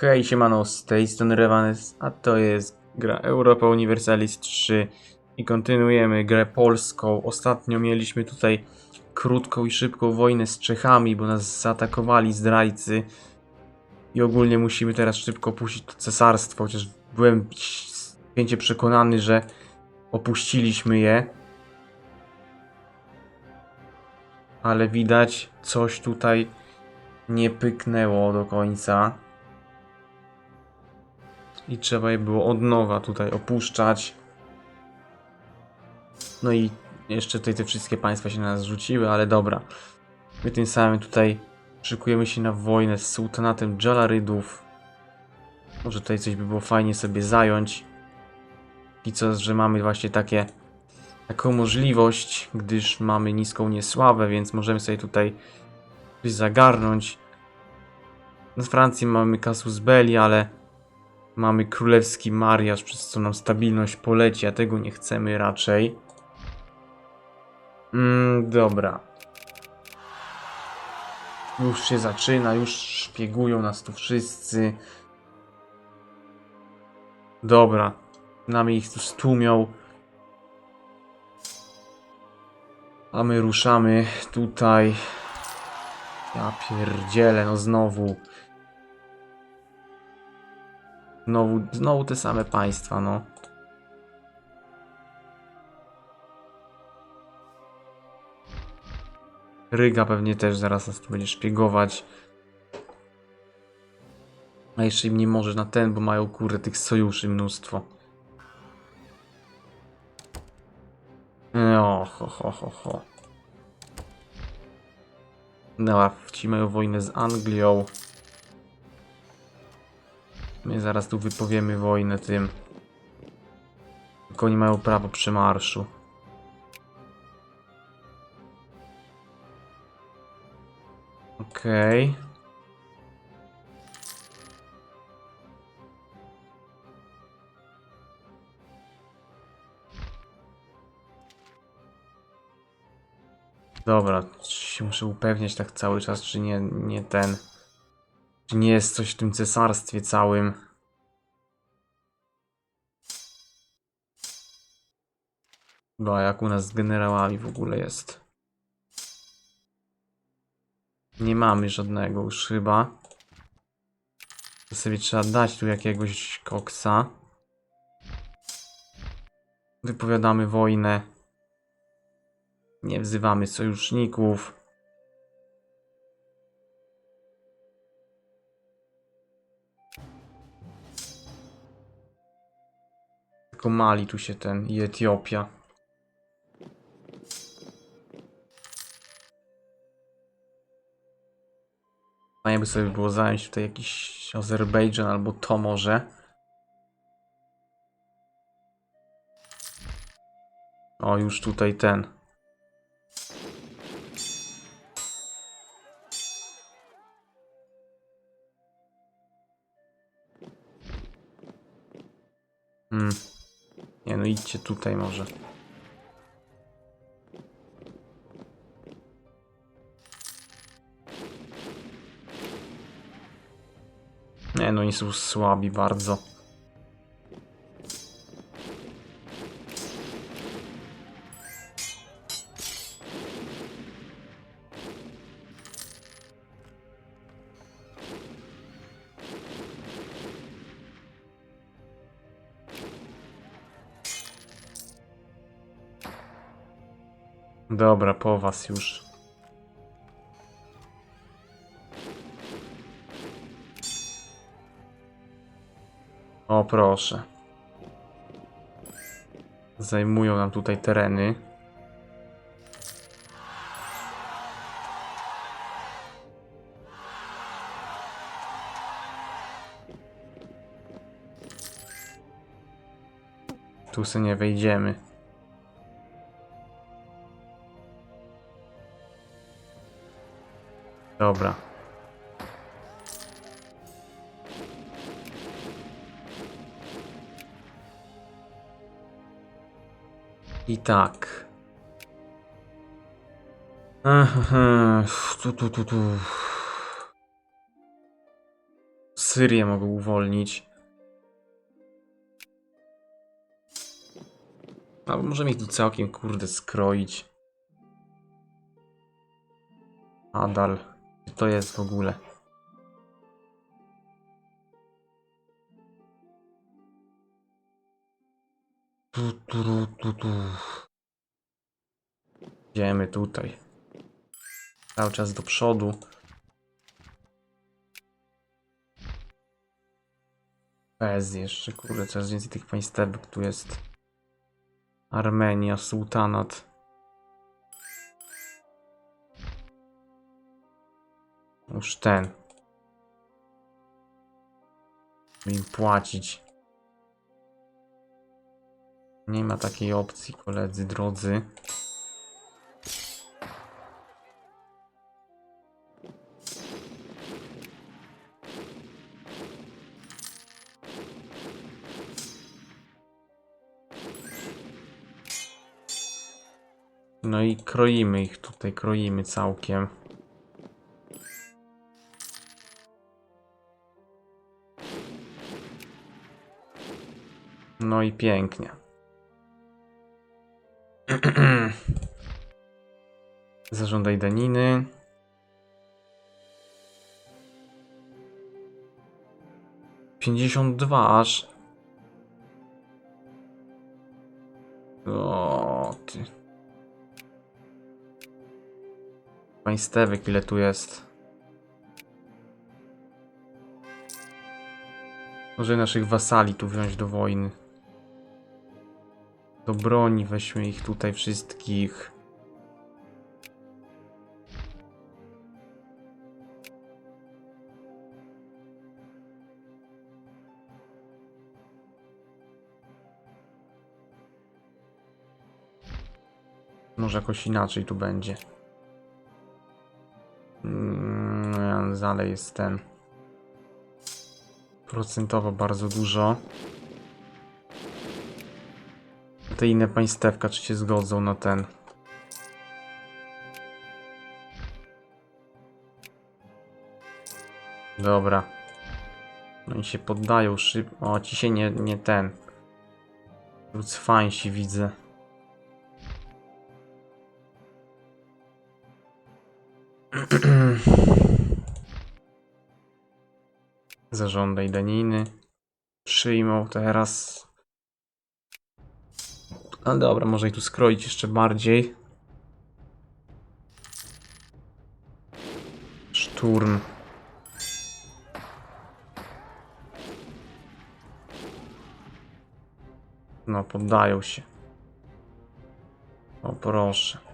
Hej, siemano, z tej strony Revanes, a to jest gra Europa Universalis 3 i kontynuujemy grę polską. Ostatnio mieliśmy tutaj krótką i szybką wojnę z Czechami, bo nas zaatakowali zdrajcy i ogólnie musimy teraz szybko opuścić to cesarstwo, chociaż byłem święcie przekonany, że opuściliśmy je. Ale widać, coś tutaj nie pyknęło do końca. I trzeba je było od nowa tutaj opuszczać. No i jeszcze tutaj te wszystkie państwa się na nas rzuciły, ale dobra. My tym samym tutaj szykujemy się na wojnę z sułtanatem Jalarydów. Może tutaj coś by było fajnie sobie zająć. I co, że mamy właśnie takie taką możliwość, gdyż mamy niską niesławę, więc możemy sobie tutaj coś zagarnąć. Z Francji mamy Casus Belli, ale Mamy królewski mariaż, przez co nam stabilność poleci, a tego nie chcemy raczej. Mm, dobra. Już się zaczyna, już szpiegują nas tu wszyscy. Dobra. Nami ich tu stłumią. A my ruszamy tutaj. Ja pierdzielę, no znowu. Znowu, znowu te same państwa, no. Ryga pewnie też zaraz nas tu będzie szpiegować. A jeszcze im nie może na ten, bo mają kurde tych sojuszy mnóstwo. No, ho, ho, ho, ho. No, ci mają wojnę z Anglią. My zaraz tu wypowiemy wojnę tym. Tylko oni mają prawo przemarszu. Okej. Okay. Dobra, się muszę upewniać tak cały czas, czy nie, nie ten... Czy nie jest coś w tym cesarstwie całym? Bo jak u nas z generałami w ogóle jest? Nie mamy żadnego już chyba. To sobie trzeba dać tu jakiegoś koksa. Wypowiadamy wojnę. Nie wzywamy sojuszników. Tylko Mali tu się ten i Etiopia. Fajnie by sobie było zająć tutaj jakiś Azerbejdżan albo to może. O, już tutaj ten. No, idźcie tutaj może. Nie no, oni są słabi bardzo. Dobra, po was już. O proszę. Zajmują nam tutaj tereny. Tu se nie wejdziemy. Dobra. I tak. Tu, tu, tu, tu. Syrię mogę uwolnić. Albo możemy ich tu całkiem, kurde, skroić. Adal. To jest w ogóle? Tu, tu, tu, tu. Idziemy tutaj. Cały czas do przodu. Bez jeszcze, kurde, coraz więcej tych państewek tu jest. Armenia, sułtanat. Już ten. Im płacić. Nie ma takiej opcji, koledzy drodzy. No i kroimy ich tutaj, kroimy całkiem. No i pięknie. Zażądaj daniny. Pięćdziesiąt dwa aż. O ty. Państewek ile tu jest? Może naszych wasali tu wziąć do wojny. Do broni weźmy ich tutaj wszystkich. Może jakoś inaczej tu będzie. Mm, No jest ten. Procentowo bardzo dużo. Te inne państewka, czy się zgodzą na ten? Dobra. No i się poddają szybko. O, ci się nie, nie ten. Lucfańsi widzę. Zażądaj daniny. Przyjmą teraz. Ale dobra, może i tu skroić jeszcze bardziej. Szturm. No, poddają się. O, proszę.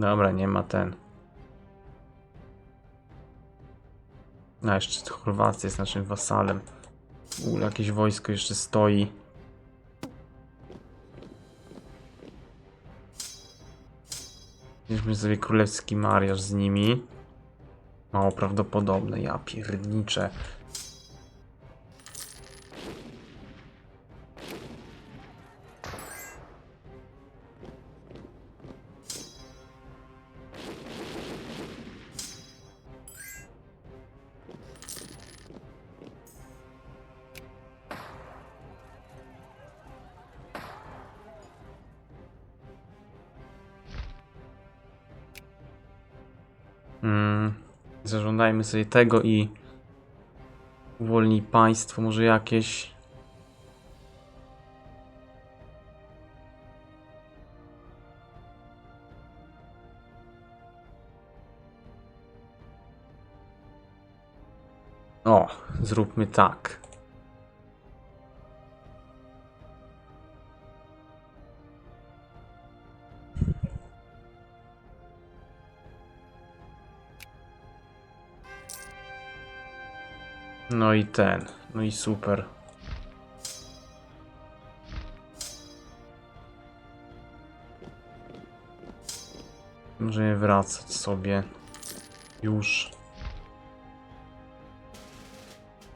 Dobra, nie ma ten. A jeszcze Chorwacja jest naszym wasalem. Ogóle jakieś wojsko jeszcze stoi. Weźmy sobie królewski mariaż z nimi. Mało prawdopodobne, ja pierniczę. Mm, zażądajmy sobie tego i uwolnij państwo, może jakieś. O, zróbmy tak. No i ten, no i super. Możemy wracać sobie. Już.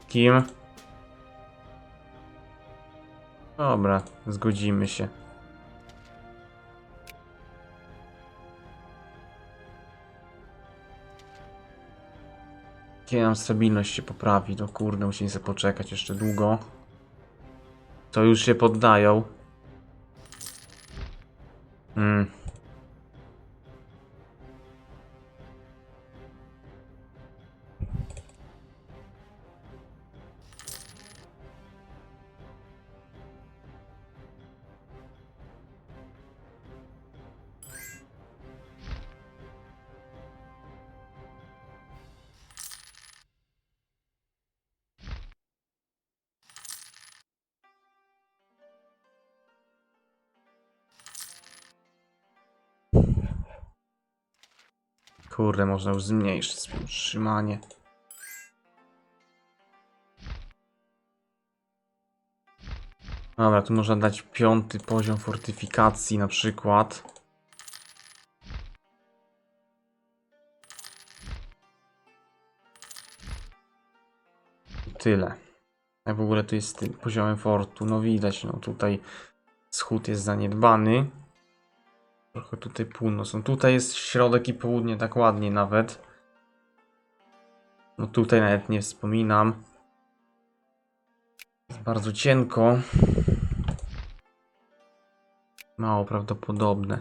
Kim? Dobra, zgodzimy się. Kiedy stabilność się poprawi, to kurde, musimy sobie poczekać jeszcze długo. To już się poddają. Hmm. Kurde, można już zmniejszyć sobie utrzymanie. Dobra, tu można dać piąty poziom fortyfikacji na przykład. Tyle. Jak w ogóle to jest z tym poziomem fortu? No widać, no tutaj wschód jest zaniedbany. Trochę tutaj północ. No tutaj jest środek i południe tak ładnie nawet. No tutaj nawet nie wspominam. Jest bardzo cienko. Mało prawdopodobne.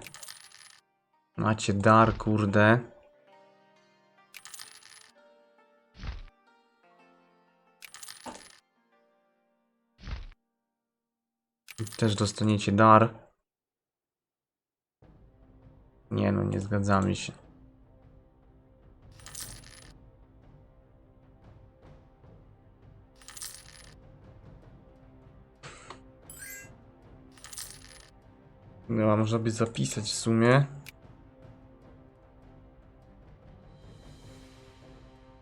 Macie dar, kurde. Też dostaniecie dar. Nie no, nie zgadzamy się. No, a można by zapisać w sumie.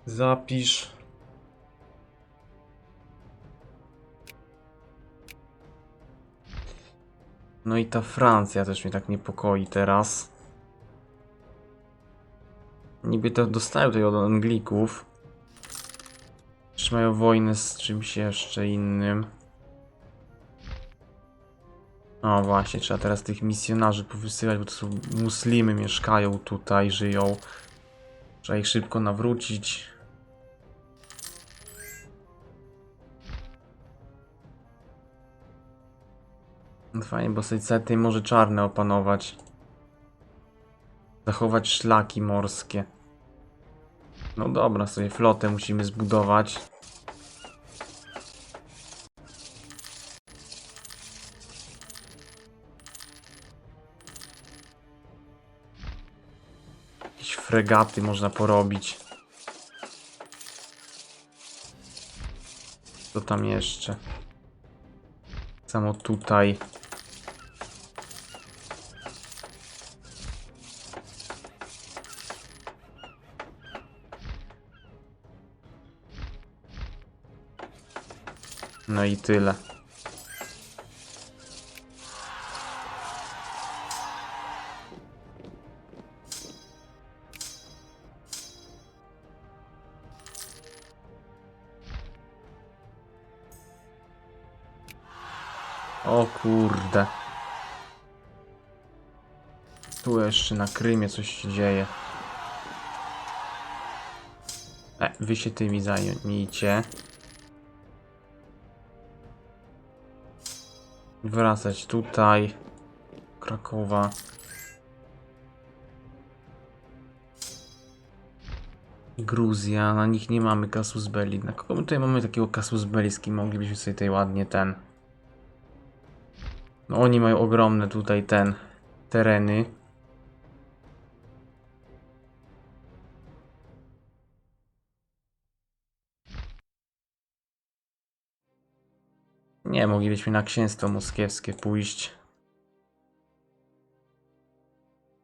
Zapisz. No i ta Francja też mnie tak niepokoi teraz. Niby to dostają tutaj od Anglików. Czy mają wojnę z czymś jeszcze innym? O właśnie, trzeba teraz tych misjonarzy powysyłać, bo to są muslimy, mieszkają tutaj, żyją. Trzeba ich szybko nawrócić. No Fajnie, bo Sejcety może czarne opanować. Zachować szlaki morskie. No dobra, sobie flotę musimy zbudować. Jakieś fregaty można porobić. Co tam jeszcze? Samo tutaj. No i tyle. O kurde. Tu jeszcze na Krymie coś się dzieje. E, wy się tymi zajmijcie. Wracać tutaj. Krakowa. Gruzja, na nich nie mamy kasus belli. Na kogo my tutaj mamy takiego kasus belli, z kim moglibyśmy sobie tutaj ładnie ten... No oni mają ogromne tutaj ten... tereny. Nie, moglibyśmy na księstwo moskiewskie pójść.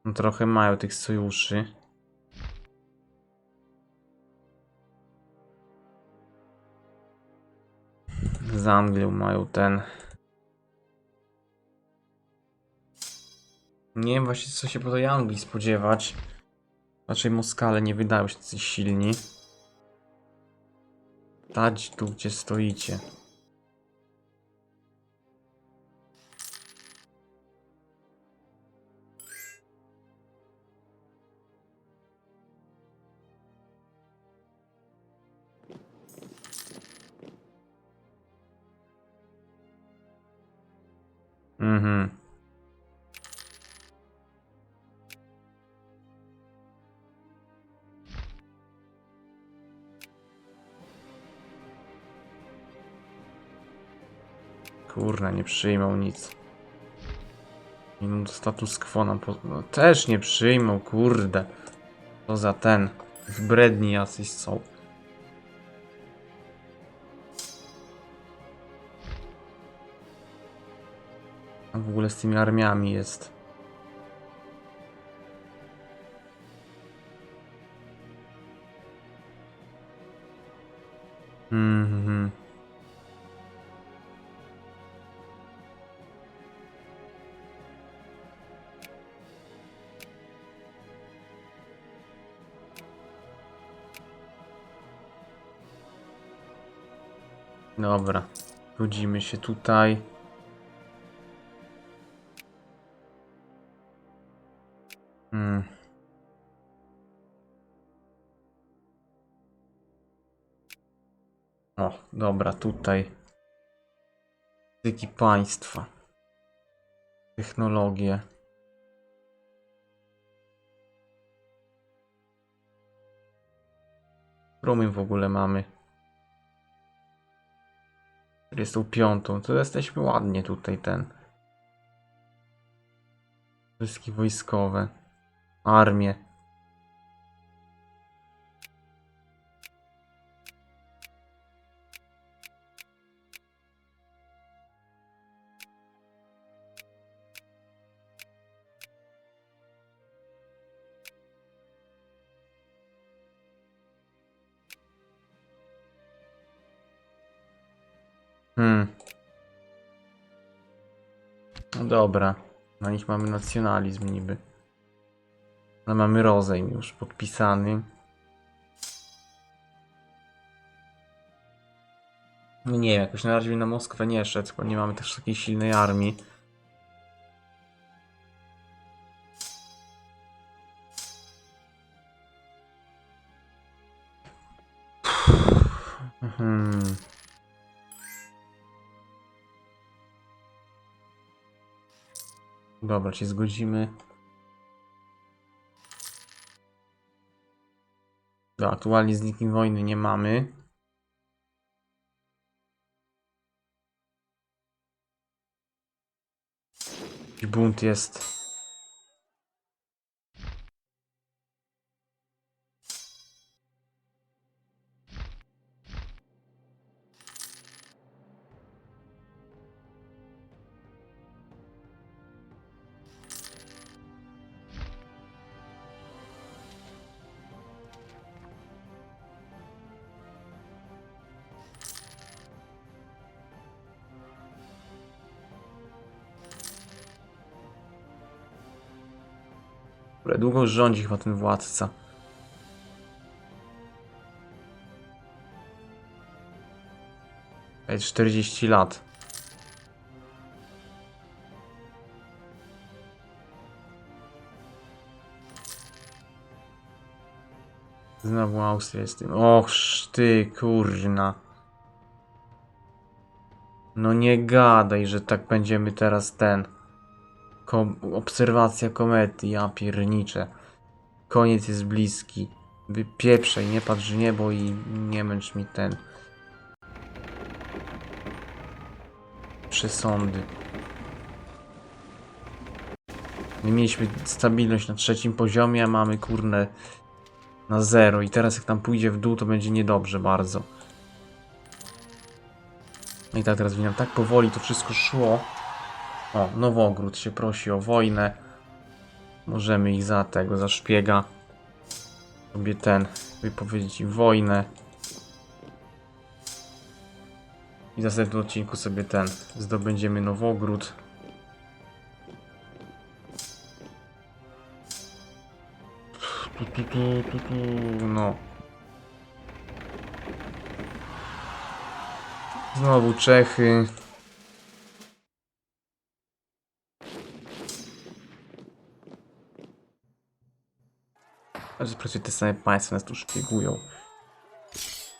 No, trochę mają tych sojuszy. Z Anglią mają ten. Nie wiem właśnie co się po tej Anglii spodziewać. Raczej Moskale nie wydają się tacy silni. Stać tu gdzie stoicie. Mhm. Kurna, nie przyjmą nic. Minut status quo nam po... no, też nie przyjmą, kurde. To za ten. Wbredni jacyś są. W ogóle z tymi armiami jest. Mhm. Dobra. Godzimy się tutaj. Hmm. O, dobra, tutaj. Języki państwa. Technologie. Którą w ogóle mamy? 45. To jesteśmy ładnie tutaj ten. Wszystkie wojskowe. Armię. Hmm. No dobra. Na nich mamy nacjonalizm niby. No mamy rozejm już podpisany. No nie wiem, jakoś na razie na Moskwę nie szedł, bo nie mamy też takiej silnej armii. Hmm. Dobra, się zgodzimy. Aktualnie z nikim wojny nie mamy. Bunt jest. Kurde, Długo rządzi chyba ten władca. Ej, 40 lat. Znowu Austria jest tym. Och, ty, kurna. No nie gadaj, że tak będziemy teraz ten. Ko obserwacja komety, ja pierniczę. Koniec jest bliski. Wypieprzaj, nie patrz w niebo i nie męcz mi ten. Przesądy. My mieliśmy stabilność na trzecim poziomie, a mamy kurne na zero. I teraz jak tam pójdzie w dół, to będzie niedobrze bardzo. No i tak teraz widziałem, tak powoli to wszystko szło. O, Nowogród się prosi o wojnę. Możemy ich za tego, za szpiega sobie ten wypowiedzieć wojnę. I w następnym odcinku sobie ten zdobędziemy Nowogród. Tu, tu, tu, tu, tu, no. Znowu Czechy. Że praktycznie te same państwa nas tu szpiegują.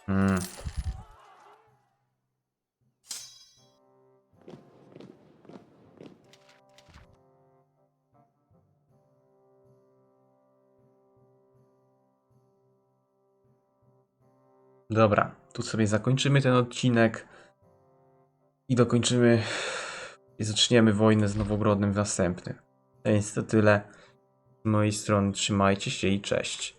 Hmm. Dobra, tu sobie zakończymy ten odcinek i dokończymy i zaczniemy wojnę z Nowogrodnym w następnym. To jest to tyle mojej strony. Trzymajcie się i cześć.